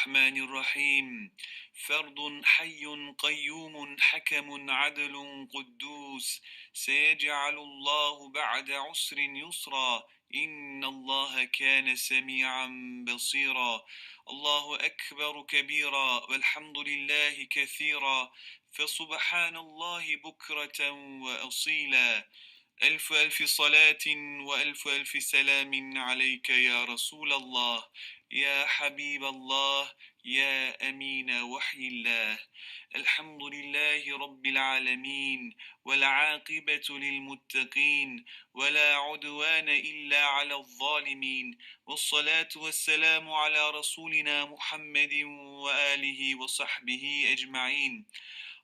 الرحمن الرحيم. فرد حي قيوم حكم عدل قدوس. سيجعل الله بعد عسر يسرا. إن الله كان سميعا بصيرا. الله أكبر كبيرا. والحمد لله كثيرا. فسبحان الله بكرة وأصيلا. ألف ألف صلاة وألف ألف سلام عليك يا رسول الله. يا حبيب الله يا أمين وحي الله. الحمد لله رب العالمين والعاقبة للمتقين ولا عدوان إلا على الظالمين. والصلاة والسلام على رسولنا محمد وآله وصحبه أجمعين.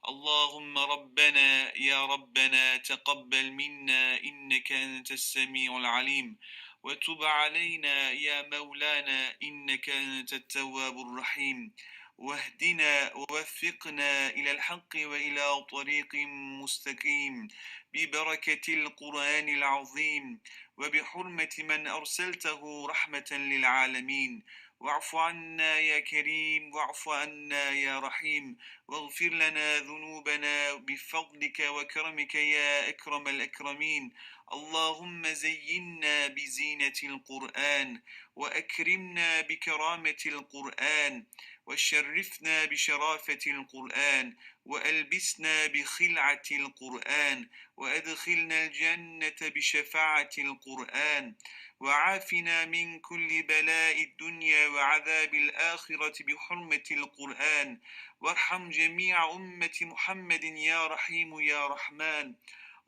اللهم ربنا يا ربنا تقبل منا إنك أنت السميع العليم. وتب علينا يا مولانا إنك أنت التواب الرحيم. واهدنا ووفقنا إلى الحق وإلى طريق مستقيم. ببركة القرآن العظيم وبحرمة من أرسلته رحمة للعالمين. واعف عنا يا كريم واعف عنا يا رحيم. واغفر لنا ذنوبنا بفضلك وكرمك يا أكرم الأكرمين. اللهم زينا بزينة القرآن وأكرمنا بكرامة القرآن وشرفنا بشرافة القرآن وألبسنا بخلعة القرآن وأدخلنا الجنة بشفاعة القرآن وعافنا من كل بلاء الدنيا وعذاب الآخرة بحرمة القرآن وارحم جميع أمة محمد يا رحيم يا رحمن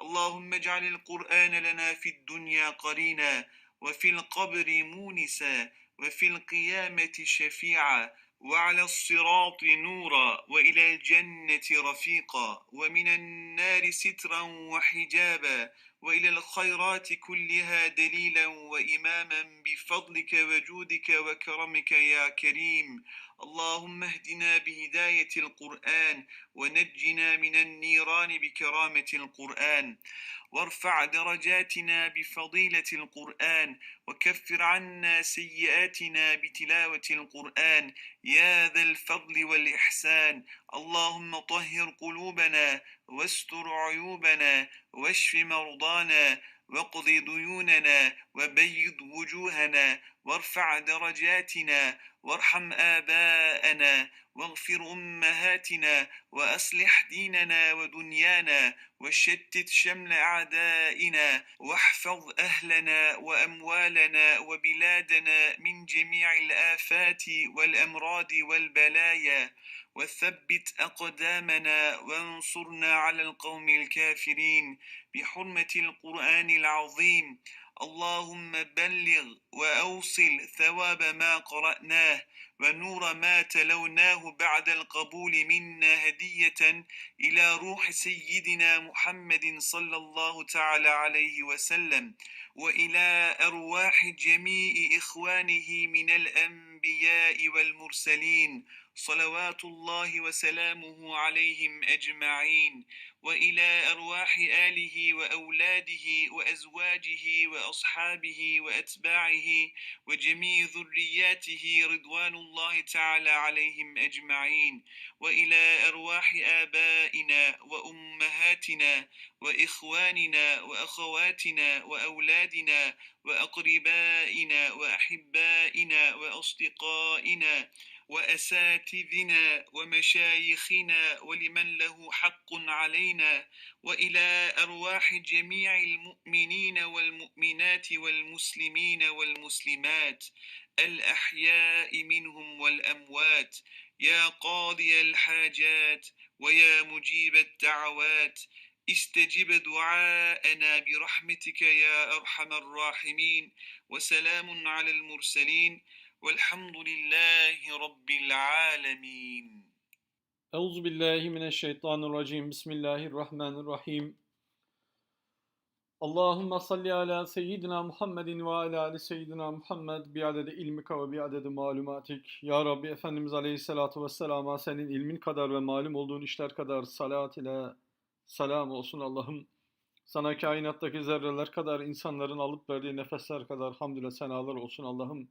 اللهم اجعل القرآن لنا في الدنيا قرينا وفي القبر مونسا وفي القيامة شفيعا وعلى الصراط نورا وإلى الجنة رفيقا ومن النار سترا وحجابا وإلى الخيرات كلها دليلا وإماما بفضلك وجودك وكرمك يا كريم. اللهم اهدنا بهداية القرآن ونجنا من النيران بكرامة القرآن. وارفع درجاتنا بفضيلة القرآن وكفر عنا سيئاتنا بتلاوة القرآن. يا ذا الفضل والإحسان. اللهم طهر قلوبنا واستر عيوبنا واشف مرضانا واقض ديوننا وبيض وجوهنا وارفع درجاتنا وارحم آباءنا واغفر أمهاتنا وأصلح ديننا ودنيانا وشتت شمل أعدائنا واحفظ أهلنا وأموالنا وبلادنا من جميع الآفات والأمراض والبلايا وثبت أقدامنا وانصرنا على القوم الكافرين بحرمة القرآن العظيم. اللهم بلغ وأوصل ثواب ما قرأناه ونور ما تلوناه بعد القبول منا هدية إلى روح سيدنا محمد صلى الله تعالى عليه وسلم وإلى أرواح جميع إخوانه من الأنبياء والمرسلين. صلوات الله وسلامه عليهم أجمعين وإلى أرواح آله وأولاده وأزواجه وأصحابه وأتباعه وجميع ذرياته رضوان الله تعالى عليهم أجمعين وإلى أرواح آبائنا وأمهاتنا وإخواننا وأخواتنا وأولادنا وأقربائنا وأحبائنا وأصدقائنا وأساتذنا ومشايخنا ولمن له حق علينا وإلى أرواح جميع المؤمنين والمؤمنات والمسلمين والمسلمات الأحياء منهم والأموات يا قاضي الحاجات ويا مجيب الدعوات استجب دعاءنا برحمتك يا أرحم الراحمين وسلام على المرسلين والحمد لله رب العالمين Euzu billahi mineşşeytanirracim. Bismillahirrahmanirrahim. Allahumme salli ala seyyidina Muhammedin ve ala ali seyyidina Muhammed bi adedi ilmika ve bi adedi malumatik. Ya Rabbi Efendimiz Aleyhisselatu Vesselam'a senin ilmin kadar ve malum olduğun işler kadar salat ile selam olsun Allah'ım. Sana kainattaki zerreler kadar insanların alıp verdiği nefesler kadar hamdüle senalar olsun Allah'ım.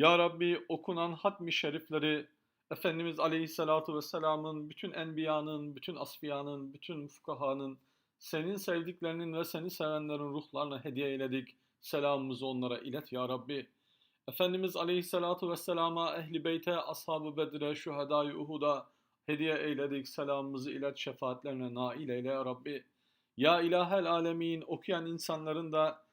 Ya Rabbi okunan hatmi şerifleri Efendimiz Aleyhisselatu Vesselam'ın, bütün enbiyanın, bütün asfiyanın, bütün fukahanın, senin sevdiklerinin ve seni sevenlerin ruhlarına hediye eyledik. Selamımızı onlara ilet ya Rabbi. Efendimiz Aleyhisselatu Vesselam'a, Ehli Beyt'e, Ashab-ı Bedir'e, Şühedâ-i Uhud'a hediye eyledik. Selamımızı ilet, şefaatlerine nail eyle ya Rabbi. Ya ilahel alemin, okuyan insanların da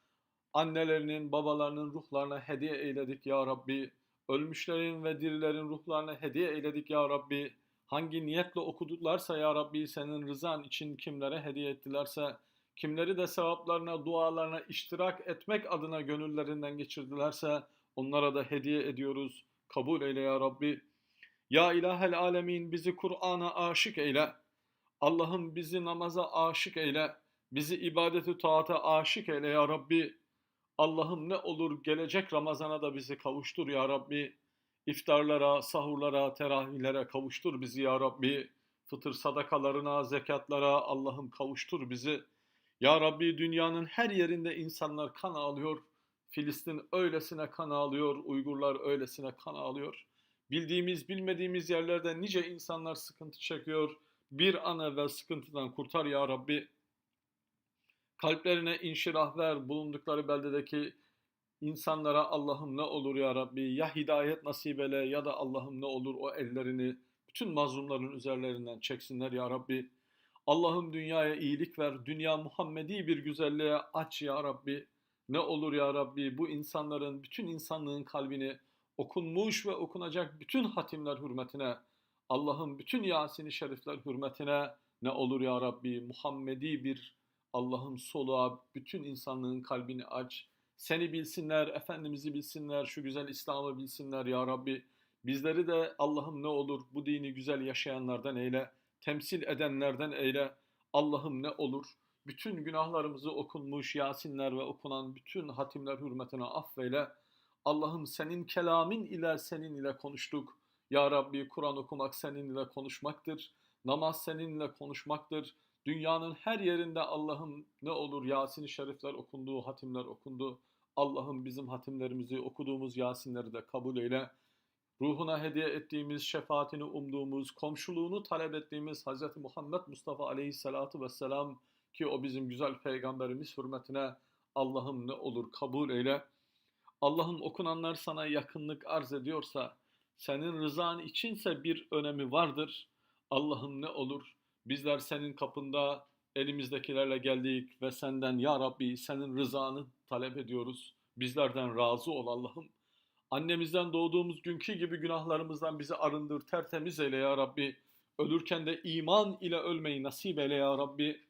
annelerinin, babalarının ruhlarına hediye eyledik ya Rabbi. Ölmüşlerin ve dirilerin ruhlarına hediye eyledik ya Rabbi. Hangi niyetle okudularsa ya Rabbi senin rızan için kimlere hediye ettilerse, kimleri de sevaplarına, dualarına iştirak etmek adına gönüllerinden geçirdilerse onlara da hediye ediyoruz. Kabul eyle ya Rabbi. Ya ilahel alemin bizi Kur'an'a aşık eyle. Allah'ım bizi namaza aşık eyle. Bizi ibadeti taata aşık eyle ya Rabbi. Allah'ım ne olur gelecek Ramazan'a da bizi kavuştur ya Rabbi. İftarlara, sahurlara, teravihlere kavuştur bizi ya Rabbi. Fıtır sadakalarına, zekatlara Allah'ım kavuştur bizi. Ya Rabbi dünyanın her yerinde insanlar kan ağlıyor. Filistin öylesine kan ağlıyor, Uygurlar öylesine kan ağlıyor. Bildiğimiz, bilmediğimiz yerlerde nice insanlar sıkıntı çekiyor. Bir an evvel sıkıntıdan kurtar ya Rabbi. Kalplerine inşirah ver bulundukları beldedeki insanlara Allah'ım ne olur ya Rabbi ya hidayet nasip eyle ya da Allah'ım ne olur o ellerini bütün mazlumların üzerlerinden çeksinler ya Rabbi. Allah'ım dünyaya iyilik ver, dünya Muhammedi bir güzelliğe aç ya Rabbi. Ne olur ya Rabbi bu insanların, bütün insanlığın kalbini okunmuş ve okunacak bütün hatimler hürmetine, Allah'ım bütün Yasin-i Şerifler hürmetine ne olur ya Rabbi Muhammedi bir Allah'ım soluğa bütün insanlığın kalbini aç. Seni bilsinler, Efendimiz'i bilsinler, şu güzel İslam'ı bilsinler ya Rabbi. Bizleri de Allah'ım ne olur bu dini güzel yaşayanlardan eyle, temsil edenlerden eyle. Allah'ım ne olur bütün günahlarımızı okunmuş Yasinler ve okunan bütün hatimler hürmetine affeyle. Allah'ım senin kelamin ile senin ile konuştuk. Ya Rabbi Kur'an okumak seninle konuşmaktır. Namaz seninle konuşmaktır. Dünyanın her yerinde Allah'ım ne olur Yasin-i Şerifler okundu, hatimler okundu. Allah'ım bizim hatimlerimizi okuduğumuz Yasinleri de kabul eyle. Ruhuna hediye ettiğimiz, şefaatini umduğumuz, komşuluğunu talep ettiğimiz Hz. Muhammed Mustafa Aleyhisselatu Vesselam ki o bizim güzel peygamberimiz hürmetine Allah'ım ne olur kabul eyle. Allah'ım okunanlar sana yakınlık arz ediyorsa, senin rızan içinse bir önemi vardır. Allah'ım ne olur bizler senin kapında elimizdekilerle geldik ve senden ya Rabbi senin rızanı talep ediyoruz. Bizlerden razı ol Allah'ım. Annemizden doğduğumuz günkü gibi günahlarımızdan bizi arındır, tertemiz eyle ya Rabbi. Ölürken de iman ile ölmeyi nasip eyle ya Rabbi.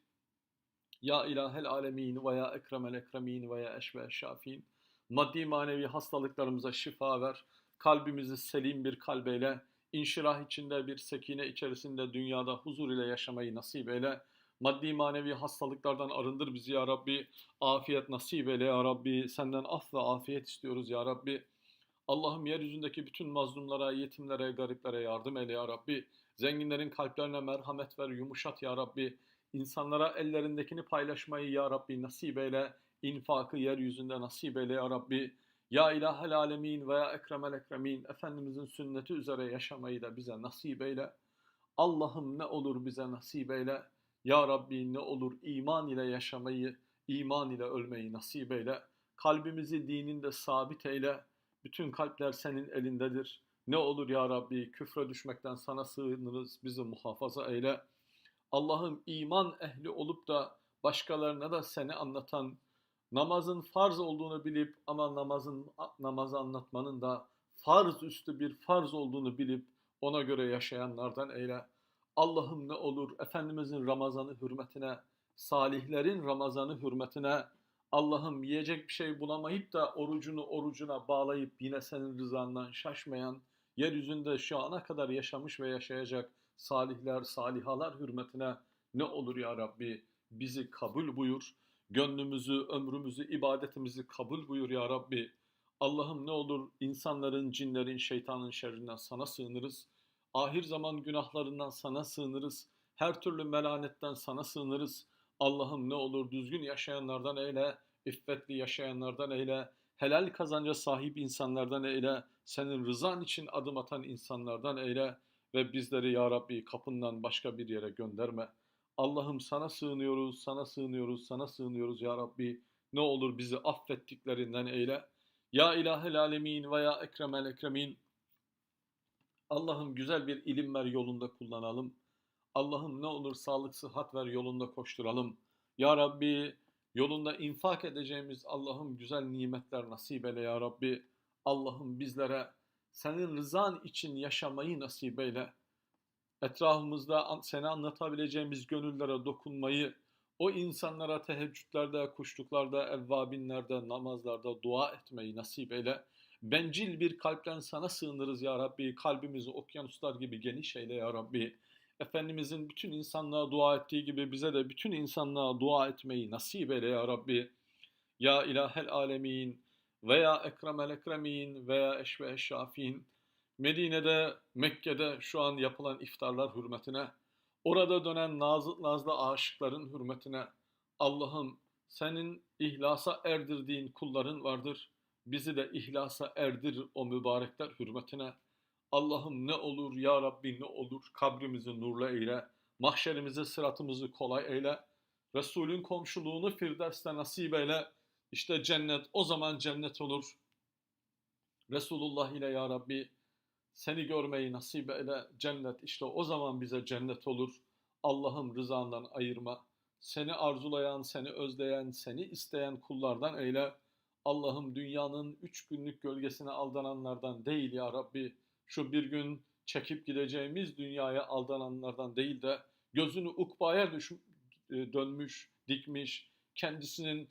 Ya ilahel alemin ve ya ekremel ekremin ve ya eşve şafin. Maddi manevi hastalıklarımıza şifa ver. Kalbimizi selim bir kalbeyle, inşirah içinde bir sekine içerisinde dünyada huzur ile yaşamayı nasip eyle. Maddi manevi hastalıklardan arındır bizi ya Rabbi. Afiyet nasip eyle ya Rabbi. Senden af ve afiyet istiyoruz ya Rabbi. Allah'ım yeryüzündeki bütün mazlumlara, yetimlere, gariplere yardım eyle ya Rabbi. Zenginlerin kalplerine merhamet ver, yumuşat ya Rabbi. İnsanlara ellerindekini paylaşmayı ya Rabbi nasip eyle. İnfakı yeryüzünde nasip eyle ya Rabbi. Ya ilahel alemin ve ya ekremel ekremin. Efendimizin sünneti üzere yaşamayı da bize nasip eyle. Allah'ım ne olur bize nasip eyle. Ya Rabbi ne olur iman ile yaşamayı, iman ile ölmeyi nasip eyle. Kalbimizi dininde sabit eyle. Bütün kalpler senin elindedir. Ne olur ya Rabbi küfre düşmekten sana sığınırız. Bizi muhafaza eyle. Allah'ım iman ehli olup da başkalarına da seni anlatan, namazın farz olduğunu bilip ama namazın namazı anlatmanın da farz üstü bir farz olduğunu bilip ona göre yaşayanlardan eyle. Allah'ım ne olur Efendimizin Ramazanı hürmetine, salihlerin Ramazanı hürmetine, Allah'ım yiyecek bir şey bulamayıp da orucunu orucuna bağlayıp yine senin rızandan şaşmayan, yeryüzünde şu ana kadar yaşamış ve yaşayacak salihler, salihalar hürmetine ne olur ya Rabbi bizi kabul buyur. Gönlümüzü, ömrümüzü, ibadetimizi kabul buyur ya Rabbi. Allah'ım ne olur insanların, cinlerin, şeytanın şerrinden sana sığınırız. Ahir zaman günahlarından sana sığınırız. Her türlü melanetten sana sığınırız. Allah'ım ne olur düzgün yaşayanlardan eyle, iffetli yaşayanlardan eyle, helal kazanca sahip insanlardan eyle, senin rızan için adım atan insanlardan eyle. ve bizleri ya Rabbi kapından başka bir yere gönderme. Allah'ım sana sığınıyoruz, sana sığınıyoruz, sana sığınıyoruz ya Rabbi. Ne olur bizi affettiklerinden eyle. Ya ilahel alemin ve ya ekremel ekremin. Allah'ım güzel bir ilim ver yolunda kullanalım. Allah'ım ne olur sağlık sıhhat ver yolunda koşturalım. Ya Rabbi yolunda infak edeceğimiz Allah'ım güzel nimetler nasip eyle ya Rabbi. Allah'ım bizlere senin rızan için yaşamayı nasip eyle. Etrafımızda seni anlatabileceğimiz gönüllere dokunmayı, o insanlara teheccüdlerde, kuşluklarda, evvabinlerde, namazlarda dua etmeyi nasip eyle. Bencil bir kalpten sana sığınırız ya Rabbi. Kalbimizi okyanuslar gibi geniş eyle ya Rabbi. Efendimizin bütün insanlığa dua ettiği gibi bize de bütün insanlığa dua etmeyi nasip eyle ya Rabbi. Ya ilahel alemin veya ekremel ekremin veya eşve eşşafin. Medine'de, Mekke'de şu an yapılan iftarlar hürmetine, orada dönen nazlı, nazlı aşıkların hürmetine, Allah'ım senin ihlasa erdirdiğin kulların vardır. Bizi de ihlasa erdir o mübarekler hürmetine. Allah'ım ne olur ya Rabbi ne olur kabrimizi nurla eyle, mahşerimizi sıratımızı kolay eyle, Resulün komşuluğunu Firdevs'te nasip eyle, işte cennet o zaman cennet olur. Resulullah ile ya Rabbi seni görmeyi nasip eyle cennet işte o zaman bize cennet olur. Allah'ım rızandan ayırma. Seni arzulayan, seni özleyen, seni isteyen kullardan eyle. Allah'ım dünyanın üç günlük gölgesine aldananlardan değil ya Rabbi. Şu bir gün çekip gideceğimiz dünyaya aldananlardan değil de gözünü ukbaya düş, e, dönmüş, dikmiş, kendisinin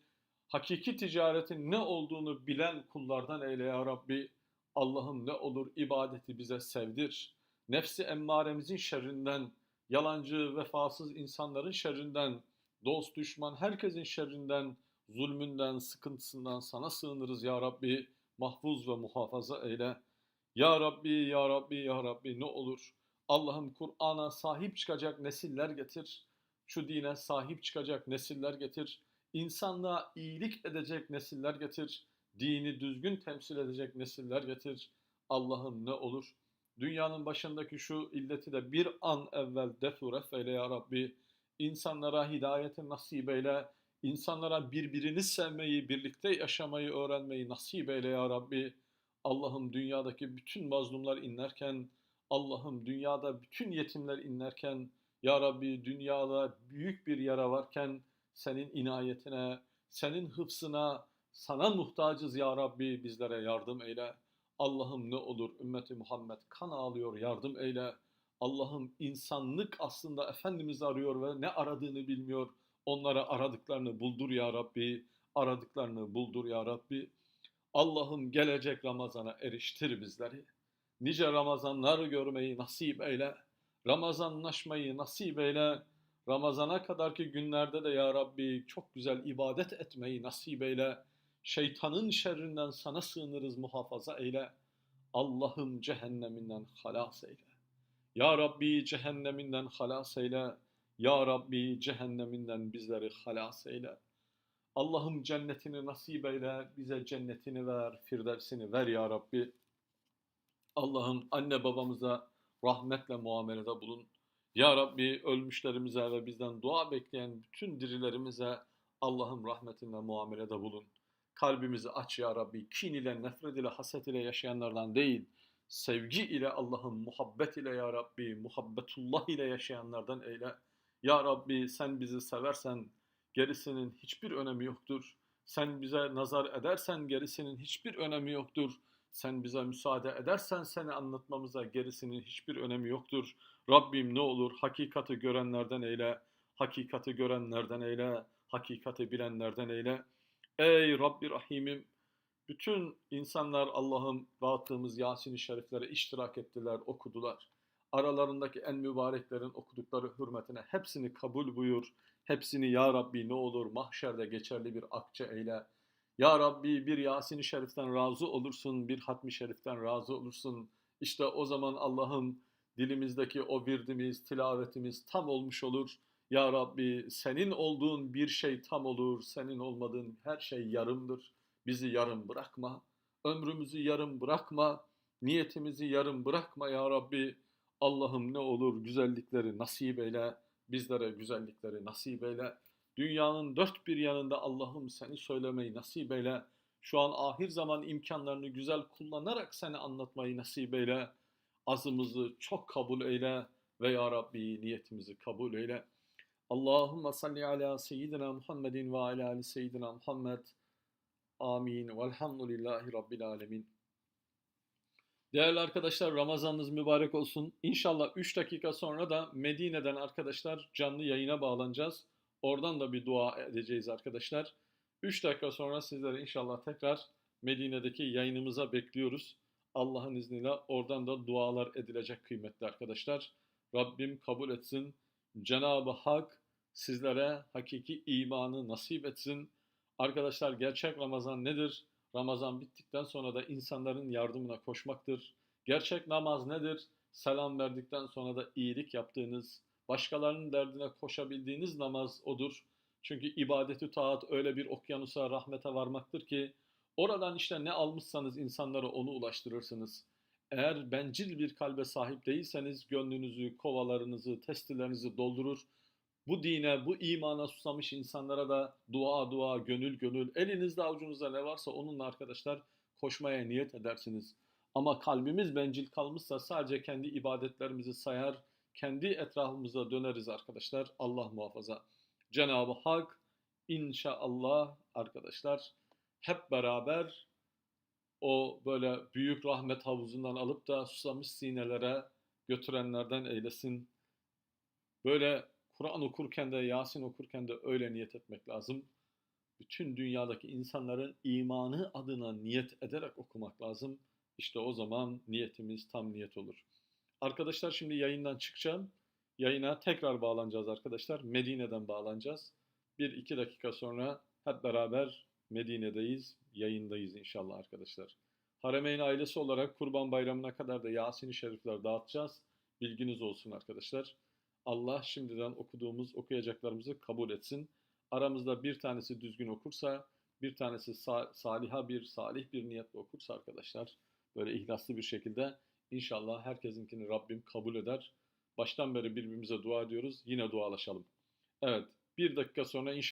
hakiki ticaretin ne olduğunu bilen kullardan eyle ya Rabbi. Allah'ım ne olur ibadeti bize sevdir. Nefsi emmaremizin şerrinden, yalancı, vefasız insanların şerrinden, dost düşman herkesin şerrinden, zulmünden, sıkıntısından sana sığınırız ya Rabbi. Mahfuz ve muhafaza eyle. Ya Rabbi, Ya Rabbi, Ya Rabbi ne olur. Allah'ım Kur'an'a sahip çıkacak nesiller getir. Şu dine sahip çıkacak nesiller getir. İnsanlığa iyilik edecek nesiller getir. Dini düzgün temsil edecek nesiller getir. Allah'ım ne olur. Dünyanın başındaki şu illeti de bir an evvel defuref eyle ya Rabbi. İnsanlara hidayeti nasip eyle. İnsanlara birbirini sevmeyi, birlikte yaşamayı öğrenmeyi nasip eyle ya Rabbi. Allah'ım dünyadaki bütün mazlumlar inlerken, Allah'ım dünyada bütün yetimler inlerken, Ya Rabbi dünyada büyük bir yara varken senin inayetine, senin hıfsına, sana muhtacız Ya Rabbi bizlere yardım eyle. Allah'ım ne olur ümmeti Muhammed kan ağlıyor yardım eyle. Allah'ım insanlık aslında Efendimiz arıyor ve ne aradığını bilmiyor. Onlara aradıklarını buldur Ya Rabbi. Aradıklarını buldur Ya Rabbi. Allah'ım gelecek Ramazan'a eriştir bizleri. Nice Ramazanlar görmeyi nasip eyle. Ramazanlaşmayı nasip eyle. Ramazana kadarki günlerde de ya Rabbi çok güzel ibadet etmeyi nasip eyle. Şeytanın şerrinden sana sığınırız muhafaza eyle. Allah'ım cehenneminden halas eyle. Ya Rabbi cehenneminden halas eyle. Ya Rabbi cehenneminden bizleri halas eyle. Allah'ım cennetini nasip eyle, bize cennetini ver, firdevsini ver ya Rabbi. Allah'ım anne babamıza rahmetle muamelede bulun. Ya Rabbi ölmüşlerimize ve bizden dua bekleyen bütün dirilerimize Allah'ım rahmetinle muamelede bulun. Kalbimizi aç ya Rabbi. Kin ile, nefret ile, haset ile yaşayanlardan değil, sevgi ile Allah'ım, muhabbet ile ya Rabbi, muhabbetullah ile yaşayanlardan eyle. Ya Rabbi sen bizi seversen gerisinin hiçbir önemi yoktur. Sen bize nazar edersen gerisinin hiçbir önemi yoktur. Sen bize müsaade edersen seni anlatmamıza gerisinin hiçbir önemi yoktur. Rabbim ne olur hakikati görenlerden eyle, hakikati görenlerden eyle, hakikati bilenlerden eyle. Ey Rabbi Rahimim, bütün insanlar Allah'ım dağıttığımız Yasin-i Şeriflere iştirak ettiler, okudular. Aralarındaki en mübareklerin okudukları hürmetine hepsini kabul buyur. Hepsini Ya Rabbi ne olur mahşerde geçerli bir akçe eyle. Ya Rabbi bir Yasin-i Şerif'ten razı olursun, bir Hatmi Şerif'ten razı olursun. İşte o zaman Allah'ım dilimizdeki o virdimiz, tilavetimiz tam olmuş olur. Ya Rabbi senin olduğun bir şey tam olur, senin olmadığın her şey yarımdır. Bizi yarım bırakma, ömrümüzü yarım bırakma, niyetimizi yarım bırakma ya Rabbi. Allah'ım ne olur güzellikleri nasip eyle, bizlere güzellikleri nasip eyle. Dünyanın dört bir yanında Allah'ım seni söylemeyi nasip eyle. Şu an ahir zaman imkanlarını güzel kullanarak seni anlatmayı nasip eyle. Azımızı çok kabul eyle ve ya Rabbi niyetimizi kabul eyle. Allahümme salli ala seyyidina Muhammedin ve ala ali seyyidina Muhammed. Amin. Velhamdülillahi Rabbil alemin. Değerli arkadaşlar Ramazanınız mübarek olsun. İnşallah 3 dakika sonra da Medine'den arkadaşlar canlı yayına bağlanacağız. Oradan da bir dua edeceğiz arkadaşlar. 3 dakika sonra sizleri inşallah tekrar Medine'deki yayınımıza bekliyoruz. Allah'ın izniyle oradan da dualar edilecek kıymetli arkadaşlar. Rabbim kabul etsin. Cenab-ı Hak sizlere hakiki imanı nasip etsin. Arkadaşlar gerçek Ramazan nedir? Ramazan bittikten sonra da insanların yardımına koşmaktır. Gerçek namaz nedir? Selam verdikten sonra da iyilik yaptığınız, başkalarının derdine koşabildiğiniz namaz odur. Çünkü ibadeti taat öyle bir okyanusa, rahmete varmaktır ki oradan işte ne almışsanız insanlara onu ulaştırırsınız. Eğer bencil bir kalbe sahip değilseniz gönlünüzü, kovalarınızı, testilerinizi doldurur. Bu dine, bu imana susamış insanlara da dua dua, gönül gönül, elinizde avucunuzda ne varsa onunla arkadaşlar koşmaya niyet edersiniz. Ama kalbimiz bencil kalmışsa sadece kendi ibadetlerimizi sayar, kendi etrafımıza döneriz arkadaşlar. Allah muhafaza. Cenab-ı Hak inşallah arkadaşlar hep beraber o böyle büyük rahmet havuzundan alıp da susamış sinelere götürenlerden eylesin. Böyle Kur'an okurken de Yasin okurken de öyle niyet etmek lazım. Bütün dünyadaki insanların imanı adına niyet ederek okumak lazım. İşte o zaman niyetimiz tam niyet olur. Arkadaşlar şimdi yayından çıkacağım. Yayına tekrar bağlanacağız arkadaşlar. Medine'den bağlanacağız. Bir iki dakika sonra hep beraber Medine'deyiz, yayındayız inşallah arkadaşlar. Haremeyn ailesi olarak Kurban Bayramı'na kadar da Yasin-i Şerifler dağıtacağız. Bilginiz olsun arkadaşlar. Allah şimdiden okuduğumuz, okuyacaklarımızı kabul etsin. Aramızda bir tanesi düzgün okursa, bir tanesi sa- saliha bir, salih bir niyetle okursa arkadaşlar, böyle ihlaslı bir şekilde inşallah herkesinkini Rabbim kabul eder. Baştan beri birbirimize dua ediyoruz. Yine dualaşalım. Evet, bir dakika sonra inşallah